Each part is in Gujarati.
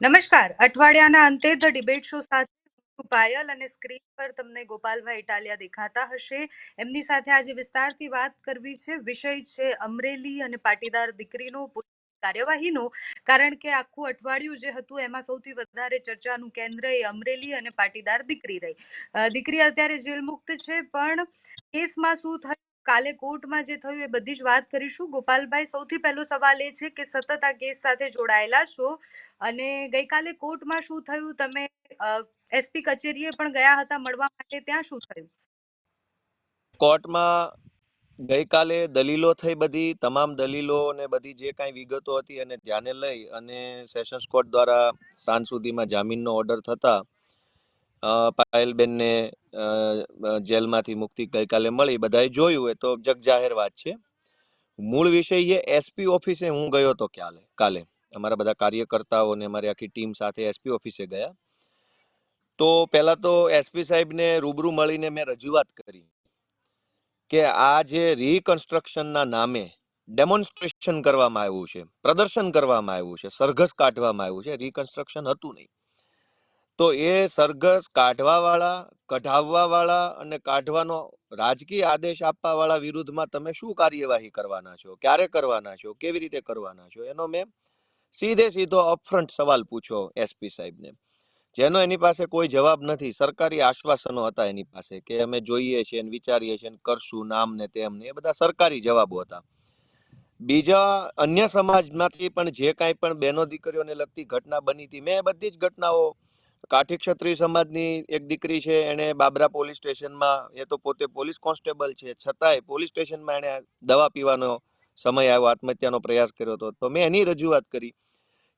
નમસ્કાર. અઠવાડિયાના અંતે ધ ડિબેટ શો સાથે પાયલ અને સ્ક્રીન પર તમને ગોપાલભાઈ ઇટાલિયા દેખાતા હશે. એમની સાથે આજે વિસ્તારથી વાત કરવી છે. વિષય છે અમરેલી અને પાટીદાર દીકરીનો કાર્યવાહીનો. કારણ કે આખું અઠવાડિયું જે હતું એમાં સૌથી વધારે ચર્ચાનું કેન્દ્ર એ અમરેલી અને પાટીદાર દીકરી રહી. દીકરી અત્યારે જેલ મુક્ત છે, પણ કેસમાં શું થયું કાલે કોર્ટમાં જે થયું એ બધી જ વાત કરીશું. ગોપાલભાઈ, સૌથી પહેલો સવાલ એ છે કે સતત આ કેસ સાથે જોડાયેલા છો અને ગઈકાલે કોર્ટમાં શું થયું? તમે એસપી કચેરીએ પણ ગયા હતા મળવા માટે. ત્યાં શું થયું? કોર્ટમાં ગઈકાલે દલીલો થઈ બધી, તમામ દલીલો ને બધી જે કાંઈ વિગતો હતી એને ધ્યાને લઈ અને સેશન્સ કોર્ટ દ્વારા સાંજ સુધીમાં જામીનનો ઓર્ડર થતા પાયલબેનને જેલમાંથી મુક્તિ ગઈકાલે મળી. બધાએ જોયું એ તો જગજાહેર વાત છે. મૂળ વિષય એ એસપી ઓફિસે હું ગયો હતો કાલે કાલે. અમારા બધા કાર્યકર્તાઓ ને અમારી આખી ટીમ સાથે એસપી ઓફિસે ગયા. તો પહેલા તો એસપી સાહેબને રૂબરૂ મળીને મેં રજૂઆત કરી કે આ જે રિકન્સ્ટ્રક્શનના નામે ડેમોન્સ્ટ્રેશન કરવામાં આવ્યું છે, પ્રદર્શન કરવામાં આવ્યું છે, સરઘસ કાઢવામાં આવ્યું છે. રિકન્સ્ટ્રક્શન હતું નહીં. તો એ સરઘસ કાઢવા વાળા કઢાવવા વાળા અને કાઢવાનો રાજકીય આદેશ આપવા વાળા વિરુદ્ધમાં તમે શું કાર્યવાહી કરવાના છો? ક્યારે કરવાના છો? કેવી રીતે કરવાના છો? એનો મેં સીધે સીધો અપફ્રન્ટ સવાલ પૂછ્યો એસપી સાહેબને. જેનો એની પાસે કોઈ જવાબ નથી. સરકારી આશ્વાસનો હતા એની પાસે કે અમે જોઈએ છીએ ને વિચારીએ છીએ ને કરશું નામ ને તેમ ને એ બધા સરકારી જવાબો હતા. બીજા અન્ય સમાજમાંથી પણ જે કાંઈ પણ બહેનો દીકરીઓને લગતી ઘટના બની હતી, મેં બધી જ ઘટનાઓ કાઠી ક્ષત્રિય સમાજની એક દીકરી છે એણે બાબરા પોલીસ સ્ટેશનમાં, એ તો પોતે પોલીસ કોન્સ્ટેબલ છે, છતાંય પોલીસ સ્ટેશનમાં એણે દવા પીવાનો સમય આવ્યો, આત્મહત્યાનો પ્રયાસ કર્યો હતો. તો મેં એની રજૂઆત કરી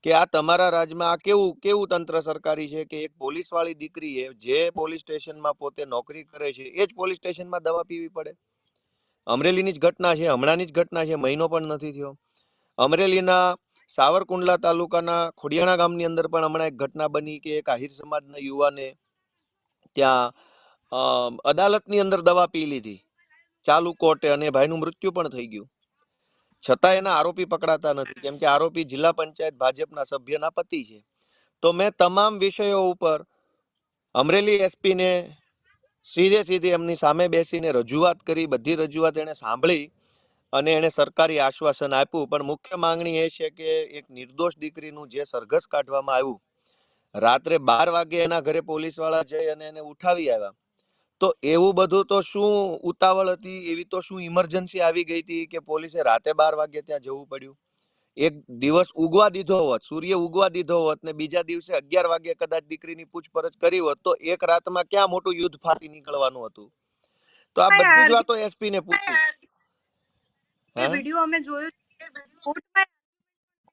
કે આ તમારા રાજ્યમાં આ કેવું કેવું તંત્ર સરકારી છે કે એક પોલીસવાળી દીકરીએ જે પોલીસ સ્ટેશનમાં પોતે નોકરી કરે છે, એ જ પોલીસ સ્ટેશનમાં દવા પીવી પડે? અમરેલીની જ ઘટના છે, હમણાંની જ ઘટના છે, મહિનો પણ નથી થયો. અમરેલીના સાવરકુંડલા તાલુકાના ખોડિયાણા ગામની અંદર પણ હમણાં એક ઘટના બની કે એક આહિર સમાજના યુવાને ત્યાં અદાલતની અંદર દવા પી લીધી. ચાલુ કોર્ટે અને ભાઈનું મૃત્યુ પણ થઈ ગયું. છતાં એના આરોપી પકડાતા નથી. કેમ કે આરોપી જિલ્લા પંચાયત ભાજપના સભ્યના પતિ છે. તો મેં તમામ વિષયો ઉપર અમરેલી એસપીને સીધે સીધી એમની સામે બેસીને રજૂઆત કરી, બધી રજૂઆત એણે સાંભળી. અને એણે સરકારી આશ્વાસન આપ્યું. પણ મુખ્ય માંગણી એ છે કે એક નિર્દોષ દીકરીનું જે સરઘસ કાઢવામાં આવ્યું રાત્રે બાર વાગે એના ઘરે પોલીસવાળા જઈ અને એને ઉઠાવી આવ્યા. તો એવું બધું તો શું ઉતાવળ હતી? એવી તો શું ઇમરજન્સી આવી ગઈ હતી કે પોલીસે રાતે બાર વાગે ત્યાં જવું પડ્યું? એક દિવસ ઉગવા દીધો હોત સૂર્ય ઉગવા દીધો હોત ને બીજા દિવસે અગિયાર વાગે કદાચ દીકરીની પૂછપરછ કરી હોત તો એક રાતમાં ક્યાં મોટું યુદ્ધ ફાટી નીકળવાનું હતું? તો આ બધી જ વાતો એસપી ને પૂછ્યું વીડિયો અમે જોયો કોર્ટમાં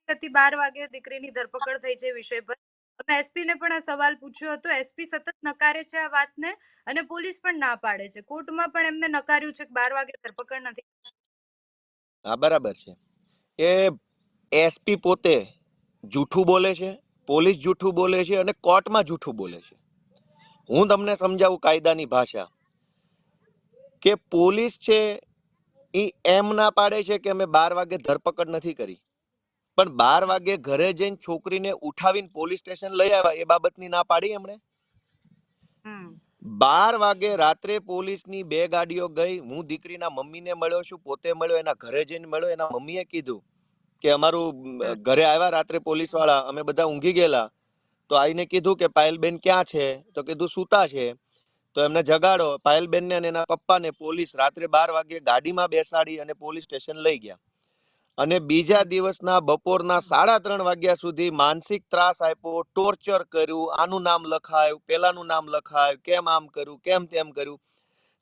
હતી બાર વાગે દીકરીની ધરપકડ થઈ છે વિષય પર. અમે એસપી ને પણ આ સવાલ પૂછ્યો હતો એસપી સતત નકારે છે આ વાતને અને પોલીસ પણ ના પાડે છે. કોર્ટમાં પણ એમને નકાર્યું છે કે બાર વાગે ધરપકડ નથી. હા બરાબર છે. એ એસપી પોતે જૂઠું બોલે છે પોલીસ જૂઠું બોલે છે અને કોર્ટમાં જૂઠું બોલે છે. હું તમને સમજાવું કાયદાની ભાષા. કે પોલીસ છે એ એમ ના પાડે છે કે અમે બાર વાગે ધરપકડ નથી કરી. પણ બાર વાગે ઘરે જઈને છોકરીને ઉઠાવીને પોલીસ સ્ટેશન લઈ આવ્યા એ બાબતની ના પાડી એમણે? બાર વાગે રાત્રે પોલીસની બે ગાડીઓ ગઈ હું દીકરીના મમ્મીને મળ્યો છું પોતે મળ્યો એના ઘરે જઈને મળ્યો એના મમ્મીએ કીધું કે અમારું ઘરે આવ્યા રાત્રે પોલીસવાળા અમે બધા ઊંઘી ગયેલા. તો આઈને કીધું કે પાયલબેન ક્યાં છે? તો કીધું સૂતા છે. તો એમને જગાડો. પાયલબેનને અને એના પપ્પાને પોલીસ રાત્રે બાર વાગે ગાડીમાં બેસાડી અને પોલીસ સ્ટેશન લઈ ગયા. અને બીજા દિવસના બપોરના સાડા ત્રણ વાગ્યા સુધી માનસિક ત્રાસ આપ્યો ટોર્ચર કર્યું આનું નામ લખાયું પેલાનું નામ લખાયું કેમ આમ કર્યું કેમ તેમ કર્યું.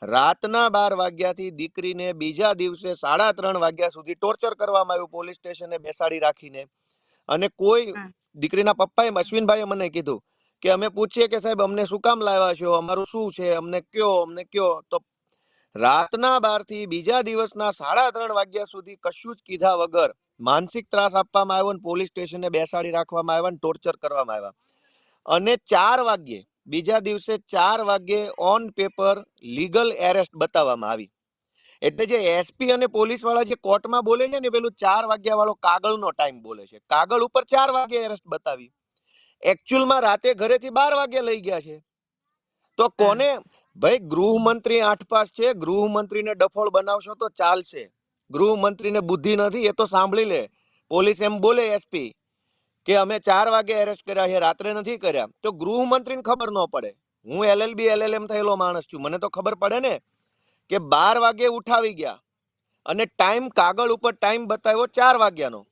રાતના બાર વાગ્યાથી દીકરીને બીજા દિવસે સાડા ત્રણ વાગ્યા સુધી ટોર્ચર કરવામાં આવ્યું પોલીસ સ્ટેશને બેસાડી રાખીને. અને કોઈ દીકરીના પપ્પાએ અશ્વિનભાઈએ મને કીધું કે અમે પૂછીએ કે સાહેબ, અમને શું કામ લાવ્યા છો? અમારું શું છે? અમને કયો? અમને કયો? તો રાતના બારથી બીજા દિવસના સાડા ત્રણ વાગ્યા સુધી કશું જ કીધા વગર માનસિક ત્રાસ આપવામાં આવ્યો ને પોલીસ સ્ટેશને બેસાડી રાખવામાં આવ્યા ને ટોર્ચર કરવામાં આવ્યા. અને ચાર વાગ્યે, બીજા દિવસે ચાર વાગ્યે ઓન પેપર લીગલ એરેસ્ટ બતાવવામાં આવી. એટલે જે એસપી અને પોલીસવાળા જે કોર્ટમાં બોલે છે ને પેલું ચાર વાગ્યા વાળો કાગળનો ટાઈમ બોલે છે. કાગળ ઉપર ચાર વાગે એરેસ્ટ બતાવી. એકચ્યુઅલમાં રાતે ઘરેથી બાર વાગે લઈ ગયા છે. તો કોને? ભાઈ ગૃહમંત્રી આઠ પાસ છે ગૃહમંત્રીને ડફોળ બનાવશો તો ચાલશે. ગૃહમંત્રીને બુદ્ધિ નથી એ તો સાંભળી લે. પોલીસ એમ બોલે એસપી કે અમે ચાર વાગે એરેસ્ટ કર્યા છે રાત્રે નથી કર્યા. તો ગૃહમંત્રીને ખબર ન પડે. હું એલએલબી એલએલએમ થયેલો માણસ છું. મને તો ખબર પડે ને કે બાર વાગે ઉઠાવી ગયા અને ટાઈમ કાગળ ઉપર ટાઈમ બતાવ્યો ચાર વાગ્યાનો.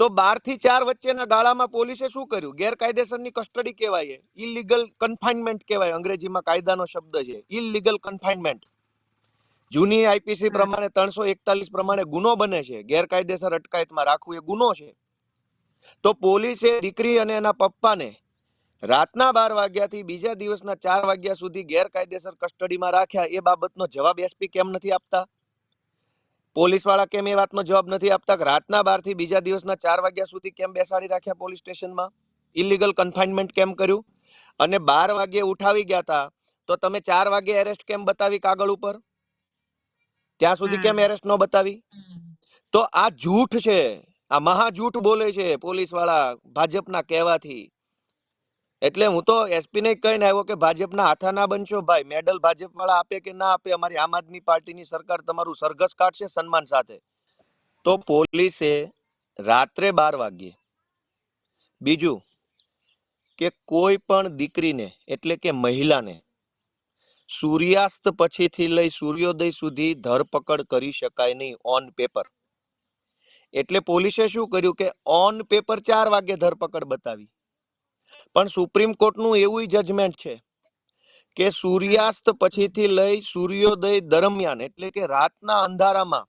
તો બારથી ચાર વચ્ચેના ગાળામાં પોલીસે શું કર્યું? ગેરકાયદેસરની કસ્ટડી કહેવાય ઇલીગલ કન્ફાઇનમેન્ટ કહેવાય અંગ્રેજીમાં કાયદાનો શબ્દ છે ઇલીગલ કન્ફાઇનમેન્ટ જૂની આઈપીસી પ્રમાણે ત્રણસો એકતાલીસ પ્રમાણે ગુનો બને છે ગેરકાયદેસર અટકાયતમાં રાખવું એ ગુનો છે. તો પોલીસે દીકરી અને એના પપ્પાને રાતના બાર વાગ્યાથી બીજા દિવસના ચાર વાગ્યા સુધી ગેરકાયદેસર કસ્ટડીમાં રાખ્યા એ બાબતનો જવાબ એસપી કેમ નથી આપતા? પોલીસવાળા કેમ એ વાતનો જવાબ નથી આપતા રાતના બારથી બીજા દિવસના ચાર વાગ્યા સુધી કેમ બેસાડી રાખ્યા પોલીસ સ્ટેશનમાં? ઇલીગલ કન્ફાઇનમેન્ટ કેમ કર્યું? અને બાર વાગ્યે ઉઠાવી ગયા હતા તો તમે ચાર વાગે એરેસ્ટ કેમ બતાવી કાગળ ઉપર? ત્યાં સુધી કેમ એરેસ્ટ ન બતાવી? તો આ જૂઠ છે આ મહાજૂઠ બોલે છે પોલીસવાળા ભાજપના કહેવાથી. એટલે હું તો એસપીને કહીને આવ્યો કે ભાજપના હાથા ના બનશો ભાઈ. મેડલ ભાજપ વાળા આપે કે ના આપે, અમારી આમ આદમી પાર્ટીની સરકાર તમારું સરઘસ કાઢશે સન્માન સાથે. તો પોલીસે રાત્રે બાર વાગ્યે બીજું કે કોઈ પણ દીકરીને, એટલે કે મહિલાને, સૂર્યાસ્ત પછીથી લઈ સૂર્યોદય સુધી ધરપકડ કરી શકાય નહીં ઓન પેપર એટલે પોલીસે શું કર્યું કે ઓન પેપર ચાર વાગે ધરપકડ બતાવી. પણ સુપ્રીમ કોર્ટનું એવું જજમેન્ટ છે કે સૂર્યાસ્ત પછીથી લઈ સૂર્યોદય દરમિયાન, એટલે કે રાતના અંધારામાં,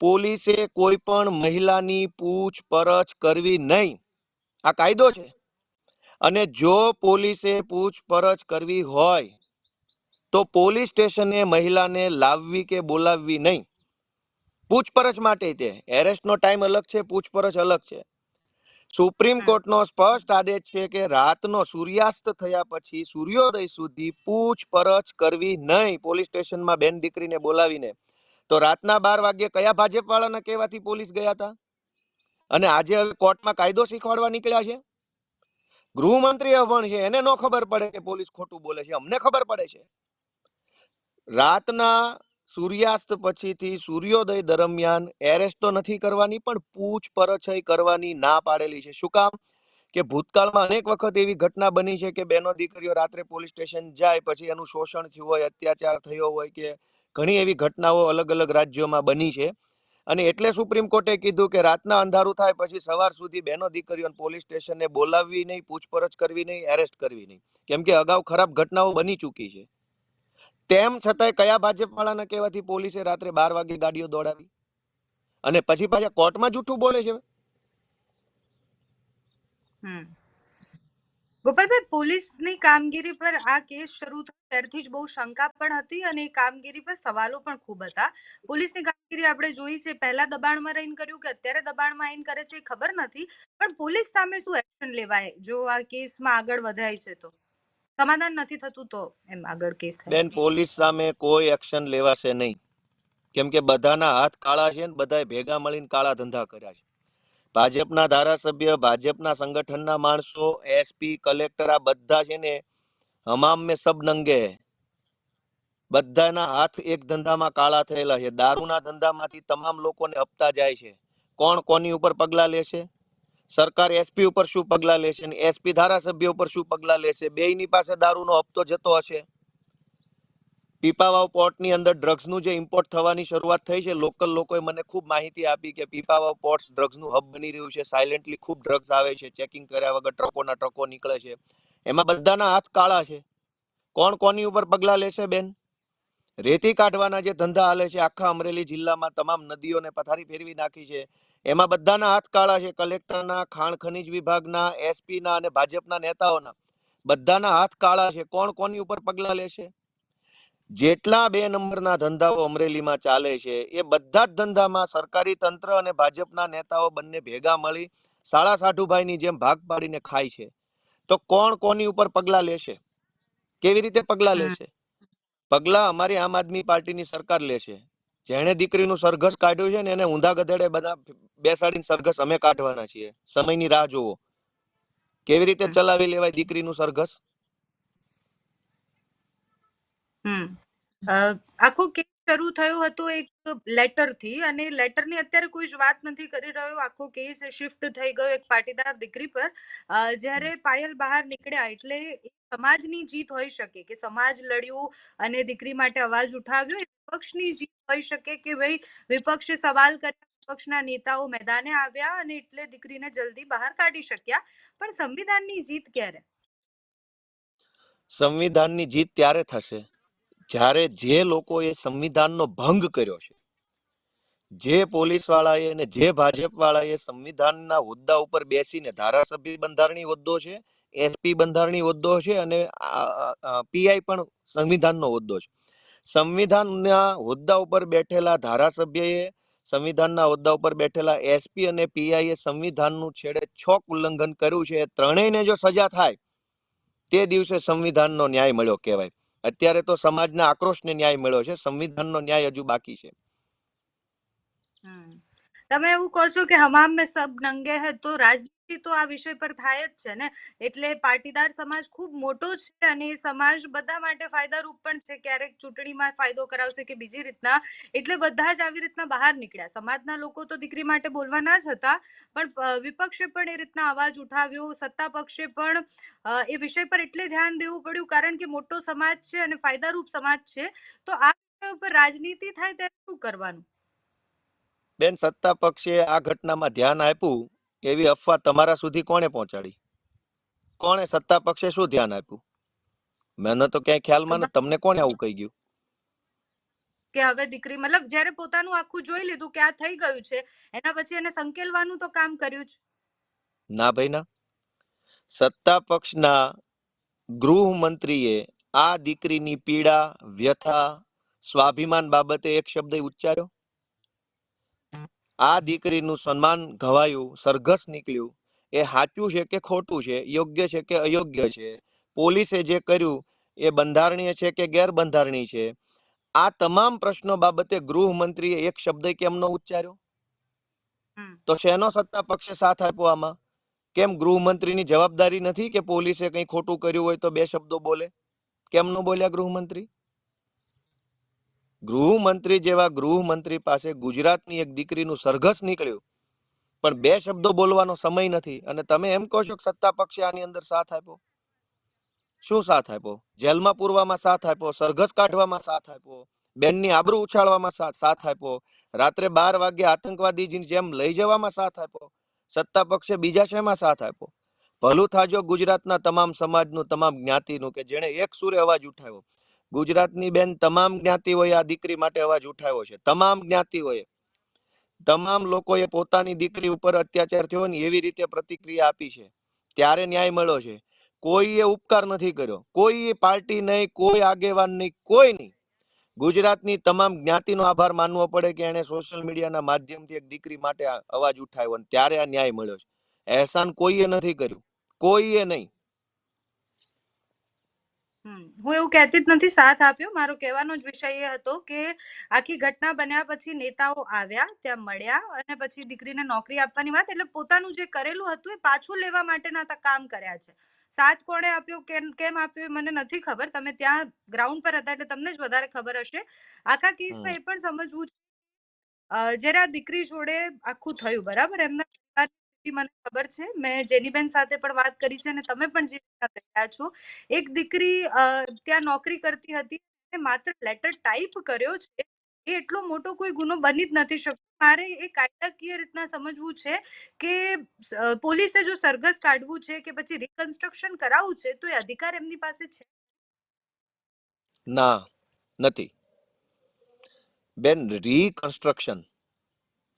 પોલીસે કોઈ પણ મહિલાની પૂછપરછ કરવી નહીં. આ કાયદો છે. અને જો પોલીસે પૂછપરછ કરવી હોય, તો પોલીસ સ્ટેશને મહિલાને લાવવી કે બોલાવવી નહીં. પૂછપરછ માટે તે. એરેસ્ટનો ટાઈમ અલગ છે, પૂછપરછ અલગ છે. સુપ્રીમ. કોર્ટનો સ્પષ્ટ આદેશ છે કે રાતનો સૂર્યાસ્ત થયા પછી સૂર્યોદય સુધી પૂછપરછ કરવી નહીં. પોલીસ સ્ટેશનમાં બેન દીકરીને બોલાવીને. તો રાતના બાર વાગ્યે કયા ભાજપ વાળાના કહેવાથી પોલીસ ગયા હતા અને આજે હવે કોર્ટમાં કાયદો શીખવાડવા નીકળ્યા છે? ગૃહમંત્રી અભણ છે એને ન ખબર પડે કે પોલીસ ખોટું બોલે છે? અમને ખબર પડે છે. રાતના સૂર્યાસ્ત પછીથી સૂર્યોદય દરમિયાન એરેસ્ટ તો નથી કરવાની, પણ પૂછપરછ કરવાની ના પાડેલી છે. શું કામ? કે ભૂતકાળમાં અનેક વખત એવી ઘટના બની છે કે બેનો દીકરીઓ રાત્રે પોલીસ સ્ટેશન જાય, પછી એનું શોષણ થયું હોય, અત્યાચાર થયો હોય કે ઘણી એવી ઘટનાઓ અલગ અલગ રાજ્યોમાં બની છે. અને એટલે સુપ્રીમ કોર્ટે કીધું કે રાતના અંધારું થાય, પછી સવાર સુધી બેનો દીકરીઓને પોલીસ સ્ટેશને બોલાવવી નહીં, પૂછપરછ કરવી નહીં, એરેસ્ટ કરવી નહીં. કેમ કે અગાઉ ખરાબ ઘટનાઓ બની ચૂકી છે. તેમ છતાંય કયા ભાજપ વાળાના કહેવાથી પોલીસે રાત્રે બાર વાગે ગાડીઓ દોડાવી? અને પછી પાછા કોર્ટમાં જૂઠું બોલે છે? ગોપાલભાઈ, પોલીસની કામગીરી પર આ કેસ શરૂ થયો ત્યારથી જ બહુ શંકા પણ હતી અને કામગીરી પર સવાલો પણ ખૂબ હતા. પોલીસની કામગીરી આપણે જોઈ છે. પહેલા દબાણમાં રહીને કર્યું કે અત્યારે દબાણમાં આવીને કરે છે ખબર નથી. પણ પોલીસ સામે શું એક્શન લેવાય? જો આ કેસમાં આગળ વધાય છે તો. સમાધાન નથી થતું તો એમ આગળ કેસ થાય બેન પોલીસ સામે કોઈ એક્શન લેવાશે નહીં. કેમ કે બધાના હાથ કાળા છે ને બધાએ ભેગા મળીને કાળા ધંધા કર્યા છે. ભાજપના ધારાસભ્ય ભાજપના સંગઠનના માણસો એસપી કલેક્ટર આ બધા છે ને હમામ મેં સબ નંગે બધાના હાથ એક ધંધામાં કાળા થયેલા છે. દારૂના ધંધામાંથી તમામ લોકોને અપતા જાય છે. કોણ કોની ઉપર પગલા લેશે? સરકાર એસપી ઉપર શું પગલા લેશે ને એસપી ધારાસભ્ય ઉપર શું પગલા લેશે? બેયની પાસે દારૂનો હપ્તો જતો હશે. પીપાવાવ પોર્ટની અંદર ડ્રગ્સનું જે ઇમ્પોર્ટ થવાની શરૂઆત થઈ છે, લોકલ લોકોએ મને ખૂબ માહિતી આપી કે પીપાવાવ પોર્ટ ડ્રગ્સનું હબ બની રહ્યું છે. સાયલેન્ટલી ખૂબ ડ્રગ્સ આવે છે ચેકિંગ કર્યા વગર ટ્રકોના ટ્રકો નીકળે છે. એમાં બધાના હાથ કાળા છે. કોણ કોની ઉપર પગલા લેશે બેન? રેતી કાઢવાના જે ધંધા હાલે છે, આખા અમરેલી જિલ્લામાં તમામ નદીઓને પથારી ફેરવી નાખી છે. એમાં બધાના હાથ કાળા છે. કલેક્ટરના ખાણ ખનીજ વિભાગના એસપીના અને ભાજપના નેતાઓના. બધાના હાથ કાળા છે. કોણ કોની ઉપર પગલા લેશે? જેટલા બે નંબરના ધંધાઓ અમરેલીમાં ચાલે છે એ બધા જ ધંધામાં સરકારી તંત્ર અને ભાજપના નેતાઓ બંને ભેગા મળી સાળા સાઠુભાઈની જેમ ભાગ પાડીને ખાય છે. તો કોણ કોની ઉપર પગલા લેશે? કેવી રીતે પગલા લેશે? પગલા અમારી આમ આદમી પાર્ટીની સરકાર લેશે. જેણે દીકરીનું સરઘસ કાઢ્યું છે ને એને ઊંધા ગધેડે બધા બેસાડીને સરઘસ અમે કાઢવાના છીએ. સમયની રાહ જોવો કેવી રીતે ચલાવી લેવાય દીકરીનું સરઘસ? આખો કેસ શરૂ થયો હતો એક લેટરથી અને લેટરની અત્યારે કોઈ જ વાત નથી કરી રહ્યો. આખો કેસ શિફ્ટ થઈ ગયો એક પાટીદાર દીકરી પર. જ્યારે પાયલ બહાર નીકળ્યા એટલે સમાજની જીત હોઈ શકે કે સમાજ લડ્યું અને દીકરી માટે અવાજ ઉઠાવ્યો. એ વિપક્ષની જીત હોઈ શકે કે ભાઈ વિપક્ષે સવાલ કર્યા વિપક્ષના નેતાઓ મેદાને આવ્યા અને એટલે દીકરીને જલ્દી બહાર કાઢી શક્યા. પણ સંવિધાનની જીત ક્યારે? સંવિધાનની જીત ત્યારે થશે જ્યારે જે લોકોએ સંવિધાનનો ભંગ કર્યો છે, જે પોલીસ વાળાએ અને જે ભાજપ વાળાએ સંવિધાનના હોદ્દા ઉપર બેસીને ધારાસભ્ય બંધારણી હોદ્દો છે, એસપી બંધારણી હોદ્દો છે અને પીઆઈ પણ સંવિધાનનો હોદ્દો છે. સંવિધાનના હોદ્દા ઉપર બેઠેલા ધારાસભ્યએ સંવિધાનના હોદ્દા ઉપર બેઠેલા એસપી અને પીઆઈએ સંવિધાનનું છેડે છોક ઉલ્લંઘન કર્યું છે. એ ત્રણેયને જો સજા થાય, તે દિવસે સંવિધાનનો ન્યાય મળ્યો કહેવાય. અત્યારે તો સમાજના આક્રોશને ન્યાય મળ્યો છે. સંવિધાનનો ન્યાય હજુ બાકી છે. તમે એવું કહો છો કે હમામ મેં સબ નંગે હે, તો તો આ વિષય પર થાય જ છે ને? એટલે પાટીદાર સમાજ ખૂબ મોટો છે અને એ સમાજ બધા માટે ફાયદારૂપ પણ છે. ક્યારેક ચૂંટણીમાં ફાયદો કરાવશે કે બીજી રીતના. એટલે બધા જ આવી રીતના બહાર નીકળ્યા. સમાજના લોકો તો દીકરી માટે બોલવાના જ હતા, પણ વિપક્ષે પણ એ રીતના અવાજ ઉઠાવ્યો. સત્તા પક્ષે પણ એ વિષય પર એટલે ધ્યાન દેવું પડ્યું, કારણ કે મોટો સમાજ છે અને ફાયદારૂપ સમાજ છે. તો આ ઉપર રાજનીતિ થાય ત્યારે શું કરવાનું? બેન, સત્તા પક્ષે આ ઘટનામાં ધ્યાન આપ્યું. એવી અફવા તમારા સુધી કોણે પહોંચાડી? કોણે સત્તા પક્ષે શું ધ્યાન આપ્યું? મને તો ક્યાંય ખ્યાલમાં ને તમને કોણે આવું કહી ગયું? કે હવે દીકરી મતલબ જ્યારે પોતાનું આખું જોઈ લીધું કે આ થઈ ગયું છે એના પછી એને સંકેલવાનું તો કામ કર્યું જ. ના ભાઈ ના. સત્તા પક્ષના ગૃહમંત્રીએ આ દીકરીની પીડા વ્યથા સ્વાભિમાન બાબતે એક શબ્દ ઉચ્ચાર્યો? આ દીકરીનું સન્માન ઘવાયું સરઘસ નીકળ્યું. એ સાચું છે કે ખોટું છે? યોગ્ય છે કે અયોગ્ય છે? પોલીસે જે કર્યું એ બંધારણીય છે કે ગેરબંધારણીય છે? આ તમામ પ્રશ્નો બાબતે ગૃહમંત્રીએ એક શબ્દ કેમ ન ઉચ્ચાર્યો? તો શેનો સત્તા પક્ષે સાથ આપ્યો આમાં? કેમ ગૃહમંત્રીની જવાબદારી નથી કે પોલીસે કંઈ ખોટું કર્યું હોય તો બે શબ્દો બોલે? કેમ ન બોલ્યા ગૃહમંત્રી? ગૃહમંત્રી જેવા ગૃહમંત્રી પાસે ગુજરાતની એક દીકરીનું સરઘસ નીકળ્યું. પણ બે શબ્દો બોલવાનો સમય નથી અને તમે એમ કહો છો કે સત્તા પક્ષે આની અંદર સાથ આપ્યો? શું સાથ આપ્યો? જેલમાં પૂરવામાં સાથ આપ્યો? સરઘસ કાઢવામાં સાથ આપ્યો? બેનની આબરૂ ઉછાળવામાં સાથ આપ્યો? રાત્રે બાર વાગે આતંકવાદી જેમ લઈ જવામાં સાથ આપ્યો? સત્તા પક્ષે બીજા શેમાં સાથ આપ્યો? ભલું થાજો ગુજરાતના તમામ સમાજનું તમામ જ્ઞાતિનું કે જેણે એક સુરે અવાજ ઉઠાવ્યો. ગુજરાતની બેન તમામ જ્ઞાતિઓએ આ દીકરી માટે અવાજ ઉઠાવ્યો છે. તમામ જ્ઞાતિઓએ. તમામ લોકોએ પોતાની દીકરી ઉપર અત્યાચાર થયો ને એવી રીતે પ્રતિક્રિયા આપી છે. ત્યારે ન્યાય મળ્યો છે. કોઈએ ઉપકાર નથી કર્યો. કોઈ પાર્ટી નહીં, કોઈ આગેવાન નહીં, કોઈ નહીં. ગુજરાતની તમામ જ્ઞાતિનો આભાર માનવો પડે કે એણે સોશિયલ મીડિયાના માધ્યમથી એક દીકરી માટે અવાજ ઉઠાવ્યો અને ત્યારે આ ન્યાય મળ્યો છે. અહેસાન કોઈએ નથી કર્યું. કોઈએ નહીં. હું એવું કહેતી જ નથી સાથ આપ્યો. મારો કહેવાનો જ વિષય એ હતો કે આખી ઘટના બન્યા પછી નેતાઓ આવ્યા ત્યાં મળ્યા અને પછી દીકરીને નોકરી આપવાની વાત એટલે પોતાનું જે કરેલું હતું એ પાછું લેવા માટેના તા કામ કર્યા છે. સાથ કોણે આપ્યો કેમ કેમ આપ્યો એ મને નથી ખબર. તમે ત્યાં ગ્રાઉન્ડ પર હતા એટલે તમને જ વધારે ખબર હશે. આખા કેસમાં એ પણ સમજવું જ્યારે આ દીકરી જોડે આખું થયું બરાબર? એમના મને ખબર છે. મેં જેનીબેન સાથે પણ વાત કરી છે અને તમે પણ જે રહ્યા છો. એક દીકરી ત્યાં નોકરી કરતી હતી માત્ર લેટર ટાઈપ કર્યો છે. એ એટલો મોટો કોઈ ગુનો બની જ નથી શકતો મારે એ કાયદાકીય રીતના સમજવું છે કે પોલીસે જો સરઘસ કાઢવું છે કે પછી રિકન્સ્ટ્રક્શન કરાવવું છે, તો એ અધિકાર એમની પાસે છે? ના, નથી. બેન રીકન્સ્ટ્રક્શન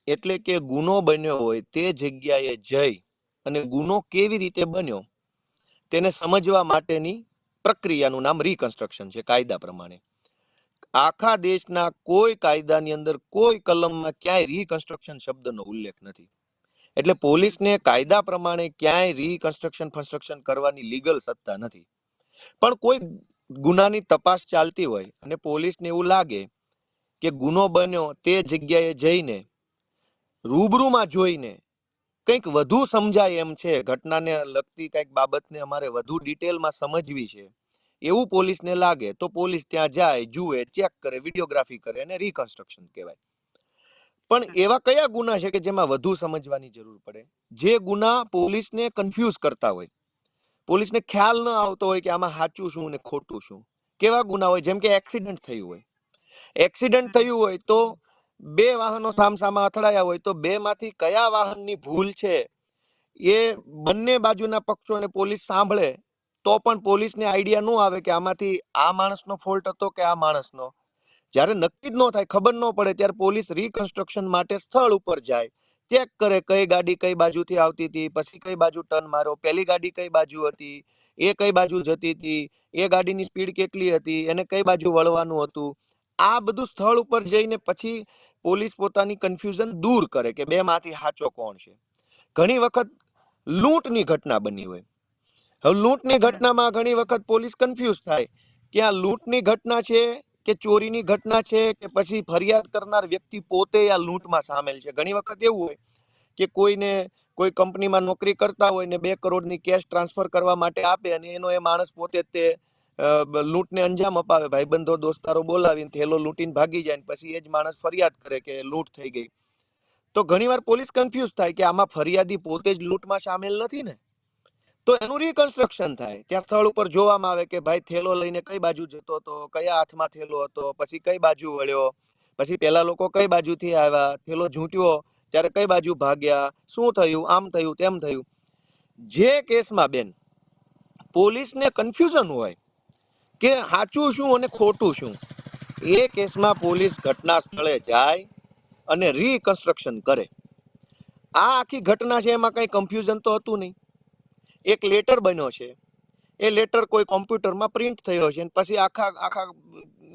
એટલે કે ગુનો બન્યો હોય તે જગ્યાએ જઈ અને ગુનો કેવી રીતે બન્યો તેને સમજવા માટેની પ્રક્રિયાનું નામ રિકન્સ્ટ્રક્શન છે કાયદા પ્રમાણે. આખા દેશના કોઈ કાયદાની અંદર કોઈ કલમમાં ક્યાંય રિકન્સ્ટ્રક્શન શબ્દનો ઉલ્લેખ નથી. એટલે પોલીસને કાયદા પ્રમાણે ક્યાંય રિકન્સ્ટ્રક્શન કન્સ્ટ્રક્શન કરવાની લીગલ સત્તા નથી. પણ કોઈ ગુનાની તપાસ ચાલતી હોય અને પોલીસને એવું લાગે કે ગુનો બન્યો તે જગ્યાએ જઈને રૂબરૂમાં જોઈને કંઈક વધુ સમજાય એમ છે. ઘટનાને લગતી કંઈક બાબતને અમારે વધુ ડિટેલમાં સમજવી છે. એવું પોલીસને લાગે તો પોલીસ ત્યાં જાય જુએ ચેક કરે વિડીયોગ્રાફી કરે અને રિકન્સ્ટ્રક્શન કહેવાય. પણ એવા કયા ગુના છે કે જેમાં વધુ સમજવાની જરૂર પડે? જે ગુના પોલીસને કન્ફ્યુઝ કરતા હોય. પોલીસને ખ્યાલ ન આવતો હોય કે આમાં સાચું શું ને ખોટું શું. કેવા ગુના હોય? જેમ કે એક્સિડન્ટ થયું હોય. એક્સિડન્ટ થયું હોય તો બે વાહનો સામસામા અથડાયા હોય તો બે માંથી કયા વાહનની ભૂલ છે? એ બંને બાજુના પક્ષોને પોલીસ સાંભળે તો પણ પોલીસને આઈડિયા ન આવે કે આમાંથી આ માણસનો ફોલ્ટ હતો કે આ માણસનો. જ્યારે નક્કી જ ન થાય, ખબર ન પડે, ત્યારે પોલીસ રિકન્સ્ટ્રક્શન માટે સ્થળ ઉપર જાય. ચેક કરે કઈ ગાડી કઈ બાજુથી આવતી હતી, પછી કઈ બાજુ ટર્ન મારો પહેલી ગાડી કઈ બાજુ હતી, એ કઈ બાજુ જતી હતી, એ ગાડીની સ્પીડ કેટલી હતી, એને કઈ બાજુ વળવાનું હતું? આ બધું સ્થળ ઉપર જઈને પછી પોલીસ પોતાની કન્ફ્યુઝન દૂર કરે કે બે માંથી સાચો કોણ છે. ઘણી વખત લૂંટની ઘટના બની હોય. હવે લૂંટની ઘટનામાં ઘણી વખત પોલીસ કન્ફ્યુઝ થાય કે આ લૂંટની ઘટના છે કે ચોરીની ઘટના છે કે પછી ફરિયાદ કરનાર વ્યક્તિ પોતે આ લૂંટમાં સામેલ છે. ઘણી વખત એવું હોય કે કોઈને કોઈ કંપનીમાં નોકરી કરતા હોય ને બે કરોડની કેશ ટ્રાન્સફર કરવા માટે આપે અને એનો એ માણસ પોતે તે લૂંટને અંજામ અપાવે. ભાઈબંધો, દોસ્તારો બોલાવીને થેલો લૂંટીને ભાગી જાય પછી એ જ માણસ ફરિયાદ કરે કે લૂંટ થઈ ગઈ. તો ઘણીવાર પોલીસ કન્ફ્યુઝ થાય કે આમાં ફરિયાદી પોતે જ લૂંટમાં સામેલ નથી ને? તો એનું રિકન્સ્ટ્રક્શન થાય. ત્યાં સ્થળ ઉપર જોવામાં આવે કે ભાઈ થેલો લઈને કઈ બાજુ જતો હતો, કયા હાથમાં થેલો હતો, પછી કઈ બાજુ વળ્યો, પછી પેલા લોકો કઈ બાજુથી આવ્યા, થેલો ઝૂંટ્યો, ત્યારે કઈ બાજુ ભાગ્યા, શું થયું, આમ થયું, તેમ થયું. જે કેસમાં બેન, પોલીસને કન્ફ્યુઝન હોય કે સાચું શું અને ખોટું શું? એ કેસમાં પોલીસ ઘટના સ્થળે જાય અને રિકન્સ્ટ્રક્શન કરે. આ આખી ઘટના છે, એમાં કંઈ કન્ફ્યુઝન તો હતું નહીં. એક લેટર બન્યો છે. એ લેટર કોઈ કોમ્પ્યુટરમાં પ્રિન્ટ થયો છે પછી આખા આખા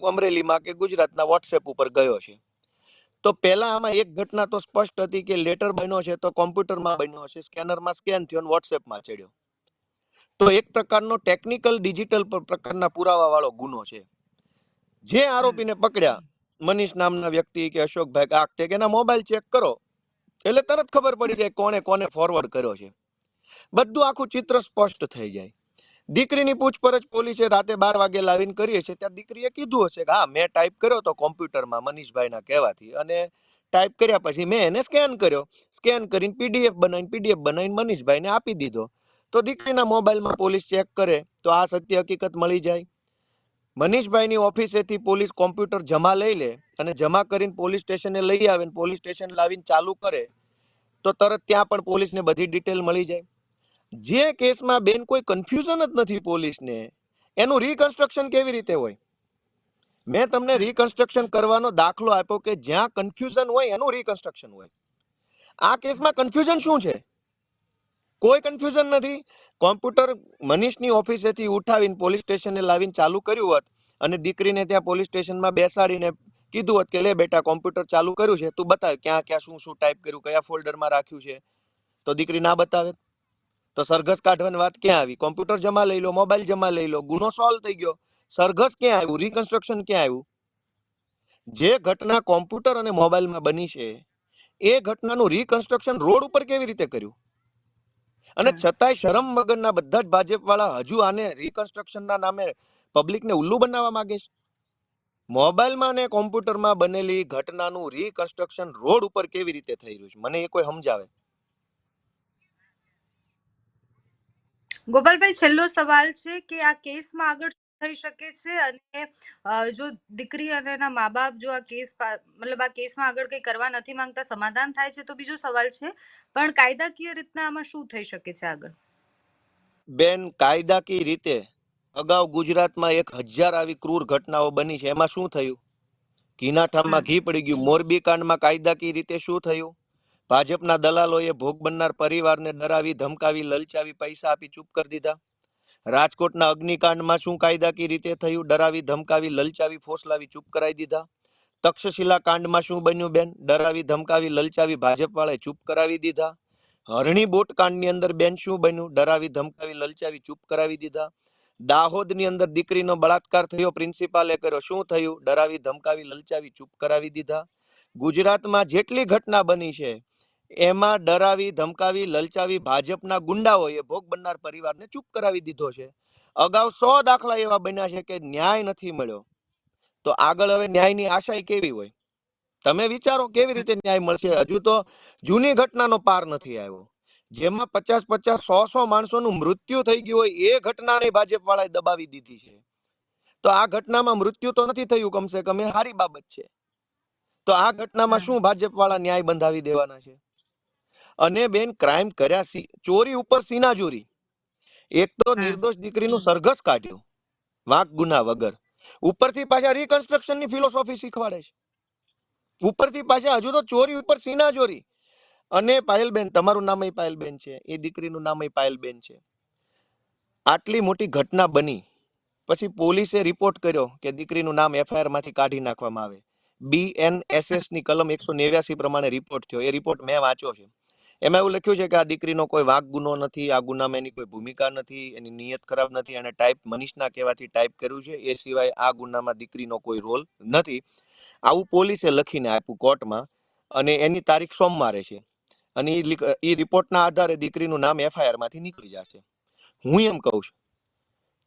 અમરેલીમાં કે ગુજરાતના વોટ્સએપ ઉપર ગયો છે. તો પહેલા આમાં એક ઘટના તો સ્પષ્ટ હતી કે લેટર બન્યો છે, તો કોમ્પ્યુટરમાં બન્યો છે સ્કેનરમાં સ્કેન થયો અને વોટ્સએપમાં ચડ્યો. તો એક પ્રકારનો ટેકનિકલ ડિજિટલ પ્રકારના પુરાવા વાળો ગુનો છે. જે આરોપીને પકડ્યા મનીષ નામના વ્યક્તિ કે અશોકભાઈ કાક તે કે એના મોબાઈલ ચેક કરો એટલે તરત ખબર પડી જાય કોણે કોને ફોરવર્ડ કર્યો છે. બધું આખું ચિત્ર સ્પષ્ટ થઈ જાય. દીકરીની પૂછપરછ પોલીસે રાતે બાર વાગે લાવીને કરીએ છે ત્યાં દીકરીએ કીધું હશે કે હા મેં ટાઈપ કર્યો હતો કોમ્પ્યુટરમાં મનીષભાઈના કહેવાથી. અને ટાઈપ કર્યા પછી મેં એને સ્કેન કર્યો. સ્કેન કરીને પીડીએફ બનાવીને પીડીએફ બનાવીને મનીષભાઈને આપી દીધો. તો દીકરીના મોબાઈલમાં પોલીસ ચેક કરે, તો આ સત્ય હકીકત મળી જાય. મનીષભાઈની ઓફિસેથી પોલીસ કોમ્પ્યુટર જમા લઈ લે અને જમા કરીને પોલીસ સ્ટેશને લઈ આવે ને પોલીસ સ્ટેશન લાવીને ચાલુ કરે, તો તરત ત્યાં પણ પોલીસને બધી ડિટેલ મળી જાય. જે કેસમાં બેન કોઈ કન્ફ્યુઝન જ નથી પોલીસને, એનું રિકન્સ્ટ્રક્શન કેવી રીતે હોય? મેં તમને રિકન્સ્ટ્રક્શન કરવાનો દાખલો આપ્યો કે જ્યાં કન્ફ્યુઝન હોય એનું રિકન્સ્ટ્રક્શન હોય. આ કેસમાં કન્ફ્યુઝન શું છે? કોઈ કન્ફ્યુઝન નથી. કોમ્પ્યુટર મનીષની ઓફિસેથી ઉઠાવીને પોલીસ સ્ટેશને લાવીને ચાલુ કર્યું હોત અને દીકરીને ત્યાં પોલીસ સ્ટેશનમાં બેસાડીને કીધું હોત કે, લે બેટા કોમ્પ્યુટર ચાલુ કર્યું છે, તું બતાવ ક્યાં ક્યાં શું શું ટાઈપ કર્યું, કયા ફોલ્ડરમાં રાખ્યું છે? તો દીકરી ના બતાવે. તો સરઘસ કાઢવાની વાત ક્યાં આવી? કોમ્પ્યુટર જમા લઈ લો મોબાઈલ જમા લઈ લો, ગુનો સોલ્વ થઈ ગયો. સરઘસ ક્યાં આવ્યું? રિકન્સ્ટ્રક્શન ક્યાં આવ્યું? જે ઘટના કોમ્પ્યુટર અને મોબાઈલમાં બની છે, એ ઘટનાનું રિકન્સ્ટ્રક્શન રોડ ઉપર કેવી રીતે કર્યું? અને છતાંય શરમ વગરના બધા જ ભાજપ વાળા હજુ આને રિકન્સ્ટ્રક્શનના નામે પબ્લિકને ઉલ્લુ બનાવવા માંગે છે. મોબાઈલમાં અને કોમ્પ્યુટરમાં બનેલી ઘટનાનું રિકન્સ્ટ્રક્શન રોડ ઉપર કેવી રીતે થઈ રહ્યું છે? મને એ કોઈ સમજાવે? ગોપાલભાઈ છેલ્લો સવાલ છે કે આ કેસમાં આગળ થઈ શકે છે અને જો દીકરી અને એના મા બાપ જો આ કેસ મતલબ આ કેસમાં આગળ કંઈ કરવા નથી માંગતા સમાધાન થાય છે તો બીજો સવાલ છે પણ કાયદાકીય રીતના આમાં શું થઈ શકે છે આગળ? બેન કાયદાકીય રીતે અગાઉ ગુજરાતમાં એક હજાર આવી ક્રૂર ઘટનાઓ બની છે એમાં શું થયું? ઘીનાઠામમાં ઘી પડી ગયું મોરબી કાંડમાં કાયદાકીય રીતે શું થયું? ભાજપના દલાલોએ ભોગ બનનાર પરિવારને ડરાવી ધમકાવી લલચાવી પૈસા આપી ચૂપ કરી દીધા? રાજકોટના અગ્નિકાંડમાં શું કાયદાકીય રીતે થયું? ડરાવી, ધમકાવી, લલચાવી, ફોસલાવી, ચૂપ કરાવી દીધા? તક્ષશિલા કાંડમાં શું બન્યું બેન? ડરાવી, ધમકાવી, લલચાવી ભાજપ વાળાએ ચૂપ કરાવી દીધા? હરણી બોટ કાંડની અંદર બેન શું બન્યું? ડરાવી, ધમકાવી, લલચાવી, ચૂપ કરાવી દીધા? દાહોદની અંદર દીકરીનો બળાત્કાર થયો, પ્રિન્સિપાલે કર્યો, શું થયું? ડરાવી, ધમકાવી, લલચાવી, ચૂપ કરાવી દીધા? ગુજરાતમાં જેટલી ઘટના બની છે એમાં ડરાવી ધમકાવી લલચાવી ભાજપના ગુંડાઓએ ભોગ બનનાર પરિવારને ચૂપ કરાવી દીધો છે. અગાઉ સો દાખલા એવા બન્યા છે કે ન્યાય નથી મળ્યો. તો આગળ હવે ન્યાયની આશા કેવી હોય? તમે વિચારો કેવી રીતે ન્યાય મળશે? હજુ તો જૂની ઘટનાનો પાર નથી આવ્યો. જેમાં પચાસ પચાસ સો સો માણસોનું મૃત્યુ થઈ ગયું હોય એ ઘટનાને ભાજપ વાળાએ દબાવી દીધી છે. તો આ ઘટનામાં મૃત્યુ તો નથી થયું કમસે કમ એ સારી બાબત છે. તો આ ઘટનામાં શું ભાજપ વાળા ન્યાય બંધાવી દેવાના છે? અને બેન ક્રાઇમ કર્યા સી- ચોરી ઉપર સીના ચોરી એક તો નિર્દોષ દીકરીનું સરઘસ કાઢ્યું વાંક ગુના વગર. ઉપરથી પાછા રિકન્સ્ટ્રક્શનની ફિલોસોફી શીખવાડે છે. ઉપરથી પાછા હજુ તો ચોરી ઉપર સીના ચોરી અને પાયલબેન તમારું નામ પાયલબેન છે એ દીકરીનું નામ પાયલબેન છે. આટલી મોટી ઘટના બની. પછી પોલીસે રિપોર્ટ કર્યો કે દીકરીનું નામ એફઆઈઆરમાંથી કાઢી નાખવામાં આવે. બીએનએસએસની કલમ એકસો નેવ્યાસી પ્રમાણે રિપોર્ટ થયો. એ રિપોર્ટ મેં વાંચ્યો છે. એમાં એવું લખ્યું છે કે આ દીકરીનો કોઈ વાક ગુનો નથી આ ગુનામાં એની કોઈ ભૂમિકા નથી એની નિયત ખરાબ નથી અને ટાઈપ મનીષના કહેવાથી ટાઈપ કર્યું છે. એ સિવાય આ ગુનામાં દીકરીનો કોઈ રોલ નથી. આવું પોલીસે લખીને આપ્યું કોર્ટમાં અને એની તારીખ સોમવારે છે. અને એ રિપોર્ટના આધારે દીકરીનું નામ એફઆઈઆરમાંથી નીકળી જશે. હું એમ કહું છું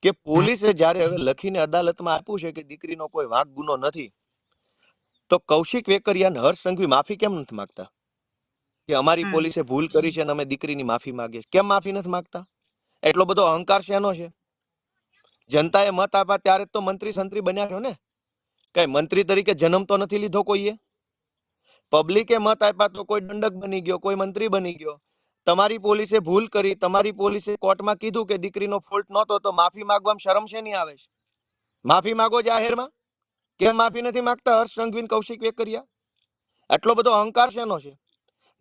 કે પોલીસે જ્યારે હવે લખીને અદાલતમાં આપ્યું છે કે દીકરીનો કોઈ વાંક ગુનો નથી તો કૌશિક વેકરિયા અને હર્ષ સંઘવી માફી કેમ નથી માંગતા? કે અમારી પોલીસે ભૂલ કરી છે અને અમે દીકરીની માફી માંગીએ કેમ માફી નથી માંગતા? એટલો બધો અહંકાર શેનો છે? જનતાએ મત આપ્યા ત્યારે તો મંત્રી સંત્રી બન્યા છો ને? કઈ મંત્રી તરીકે જન્મ તો નથી લીધો કોઈએ? પબ્લિકે મત આપ્યા તો કોઈ દંડક બની ગયો કોઈ મંત્રી બની ગયો. તમારી પોલીસે ભૂલ કરી તમારી પોલીસે કોર્ટમાં કીધું કે દીકરીનો ફોલ્ટ નહોતો તો માફી માંગવામાં શરમ છે નહીં આવે માફી માંગો જાહેરમાં? કેમ માફી નથી માંગતા? હર્ષ સંઘવીન કૌશિક વેકરિયા? એટલો બધો અહંકાર શેનો છે?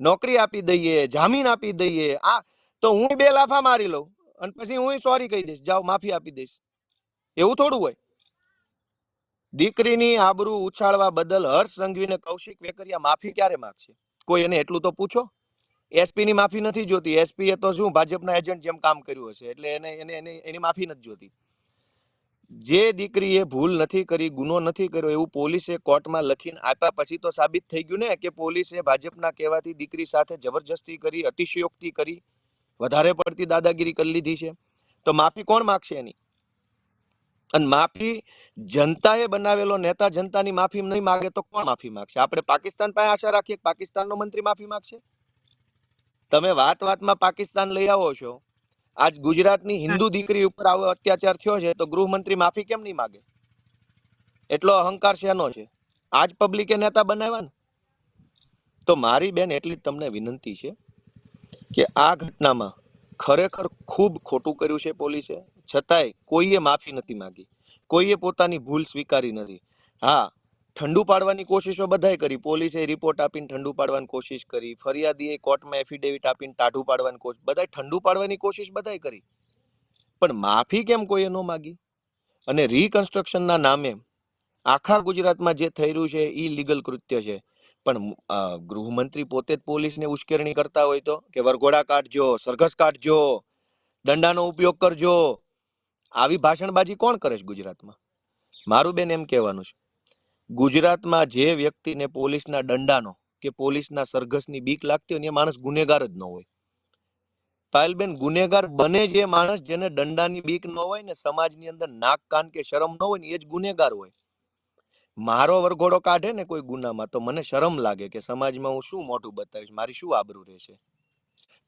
નોકરી આપી દઈએ, જામીન આપી દઈએ, આ તો હું બે લાફા મારી લઉં અને પછી હું સોરી કહી દઈશ, જાઓ માફી આપી દઈશ. એવું થોડું હોય. દીકરીની આબરૂ ઉછાળવા બદલ હર્ષ સંઘવીને કૌશિક વેકરિયા માફી ક્યારે માગશે? કોઈ એને એટલું તો પૂછો? એસપી ની માફી નથી જોતી. એસપી એ તો શું ભાજપના એજન્ટ જેમ કામ કર્યું હશે, એટલે એને એને એને, એની માફી નથી જોતી. જે દીકરીએ ભૂલ નથી કરી, ગુનો નથી કર્યો, એવું પોલીસે કોર્ટમાં લખીને આપ્યા પછી તો સાબિત થઈ ગયું ને કે પોલીસે ભાજપના કહેવાથી દીકરી સાથે જબરજસ્તી કરી, અતિશયોક્તિ કરી, વધારે પડતી દાદાગીરી કરી લીધી છે. તો માફી કોણ માગશે એની? અને માફી જનતાએ બનાવેલો નેતા જનતાની માફી નહીં માગે તો કોણ માફી માગશે? આપણે પાકિસ્તાન પાસે આશા રાખીએ પાકિસ્તાનનો મંત્રી માફી માગશે? તમે વાત વાતમાં પાકિસ્તાન લઈ આવો છો. આજ ગુજરાતની હિન્દુ દીકરી ઉપર આવો અત્યાચાર થયો છે તો ગૃહમંત્રી માફી કેમ નહીં માગે? એટલો અહંકાર શેનો છે? આજ પબ્લિકે નેતા બનાવ્યા ને? તો મારી બેન એટલી જ તમને વિનંતી છે કે આ ઘટનામાં ખરેખર ખૂબ ખોટું કર્યું છે પોલીસે. છતાંય કોઈએ માફી નથી માંગી. કોઈએ પોતાની ભૂલ સ્વીકારી નથી. હા ઠંડુ પાડવાની કોશિશો બધાય કરી. પોલીસે રિપોર્ટ આપીને ઠંડુ પાડવાની કોશિશ કરી. ફરિયાદીએ કોર્ટમાં એફિડેવિટ આપીને ટાઢું પાડવાની કોશિશ બધાય ઠંડુ પાડવાની કોશિશ બધાય કરી. પણ માફી કેમ કોઈએ ન માગી? અને રિકન્સ્ટ્રક્શનના નામે આખા ગુજરાતમાં જે થઈ રહ્યું છે એ લીગલ કૃત્ય છે. પણ ગૃહમંત્રી પોતે જ પોલીસને ઉશ્કેરણી કરતા હોય તો કે વરઘોડા કાઢજો, સરઘસ કાઢજો, દંડાનો ઉપયોગ કરજો. આવી ભાષણબાજી કોણ કરે છે ગુજરાતમાં? મારું બેન એમ કહેવાનું છે. ગુજરાતમાં જે વ્યક્તિને પોલીસના દંડાનો કે પોલીસના સરઘસની બીક લાગતી હોય એ માણસ ગુનેગાર જ ન હોય. પાયલબેન ગુનેગાર બને જે માણસ જેને દંડાની બીક ન હોય ને સમાજની અંદર નાક, કાન કે શરમ ન હોય ને એ જ ગુનેગાર હોય. મારો વરઘોડો કાઢે ને કોઈ ગુનામાં તો મને શરમ લાગે કે સમાજમાં હું શું મોટું બતાવીશ, મારી શું આબરૂ રહેશે?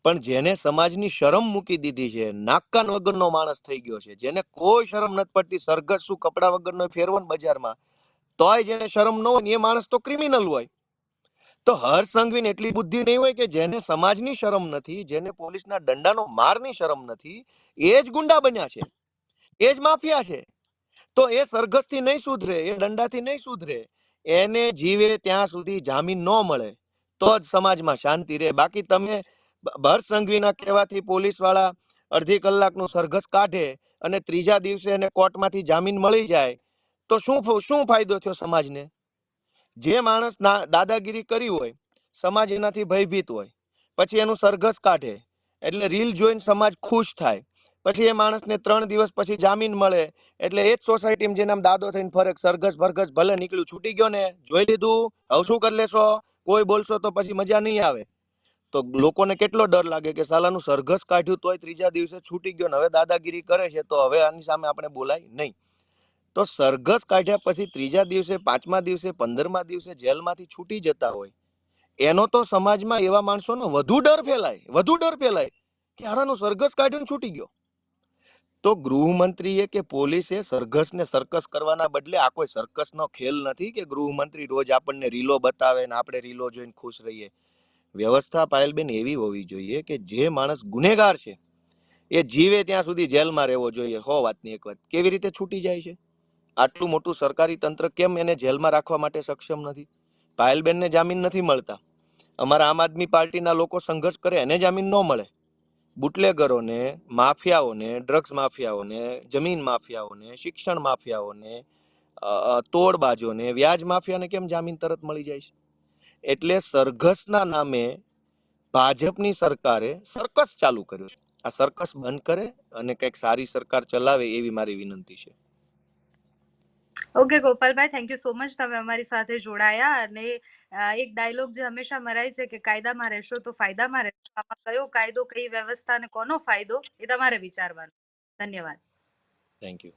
પણ જેને સમાજની શરમ મૂકી દીધી છે નાકકાન વગરનો માણસ થઈ ગયો છે, જેને કોઈ શરમ નથી પડતી, સરઘસ શું કપડા વગરનો ફેરવો ને બજારમાં તોય જેને શરમ ન હોય એ માણસ તો ક્રિમિનલ હોય. તો હર સંઘવીને એટલી બુદ્ધિ નહીં હોય કે જેને સમાજની શરમ નથી, જેને પોલીસના દંડાનો મારની શરમ નથી, એ જ ગુંડા બન્યા છે. એ જ માફિયા છે. તો એ સરઘસથી નહીં સુધરે, એ દંડાથી નહીં સુધરે, એને જીવે ત્યાં સુધી જામીન ન મળે, તો જ સમાજમાં શાંતિ રહે. બાકી તમે બ- સંઘવીના કહેવાથી પોલીસવાળા અડધી કલાકનું સરઘસ કાઢે અને ત્રીજા દિવસે એને કોર્ટમાંથી જામીન મળી જાય તો શું શું ફાયદો થયો સમાજને? જે માણસ દાદાગીરી કરી હોય, સમાજ એનાથી ભયભીત હોય, પછી એનું સરઘસ કાઢે, એટલે રીલ જોઈને સમાજ ખુશ થાય, પછી એ માણસને ત્રણ દિવસ પછી જામીન મળે, એટલે એ જ સોસાયટીમાં જેને આમ દાદો થઈને ફરક સરઘસ ભરઘસ ભલે નીકળ્યું, છૂટી ગયો ને, જોઈ લીધું, હવે શું કરી લેશો? કોઈ બોલશો તો પછી મજા નહીં આવે. તો લોકોને કેટલો ડર લાગે કે સાલાનું સરઘસ કાઢ્યું તોય ત્રીજા દિવસે છૂટી ગયો ને, હવે દાદાગીરી કરે છે, તો હવે આની સામે આપણે બોલાય નહીં. તો સરઘસ કાઢ્યા પછી ત્રીજા દિવસે, પાંચમા દિવસે, પંદરમા દિવસે જેલમાંથી છૂટી જતા હોય. એનો તો સમાજમાં એવા માણસોનો વધુ ડર ફેલાય, વધુ ડર ફેલાય કે હારાનો સરઘસ કાઢ્યું છૂટી ગયો. તો ગૃહમંત્રીએ કે પોલીસે સરઘસને સરકસ કરવાના બદલે આ કોઈ સરકસનો ખેલ નથી કે ગૃહમંત્રી રોજ આપણને રીલો બતાવે ને આપણે રીલો જોઈને ખુશ રહીએ. વ્યવસ્થા પાયલબેન એવી હોવી જોઈએ કે જે માણસ ગુનેગાર છે, એ જીવે ત્યાં સુધી જેલમાં રહેવો જોઈએ. હો વાતની એક વાત. કેવી રીતે છૂટી જાય છે? આટલું મોટું સરકારી તંત્ર કેમ એને જેલમાં રાખવા માટે સક્ષમ નથી? પાયલબેનને જામીન નથી મળતા. અમારા આમ આદમી પાર્ટીના લોકો સંઘર્ષ કરે, એને જામીન ન મળે. બુટલેગરોને, માફિયાઓને, ડ્રગ્સ માફિયાઓને, જમીન માફિયાઓને, શિક્ષણ માફિયાઓને તોડબાજોને, વ્યાજ માફિયાને કેમ જામીન તરત મળી જાય છે? એટલે સરઘસના નામે ભાજપની સરકારે સરકસ ચાલુ કર્યો છે. આ સર્કસ બંધ કરે અને કંઈક સારી સરકાર ચલાવે એવી મારી વિનંતી છે. Okay Gopalbhai thank you so much તમે અમારી સાથે જોડાયા અને એક ડાયલોગ જે હંમેશા મરાય છે કે કાયદામાં રહેશો તો ફાયદામાં રહેશો. આમાં કયો કાયદો, કઈ વ્યવસ્થા અને કોનો ફાયદો એ તમારે વિચારવાનું. ધન્યવાદ. Thank you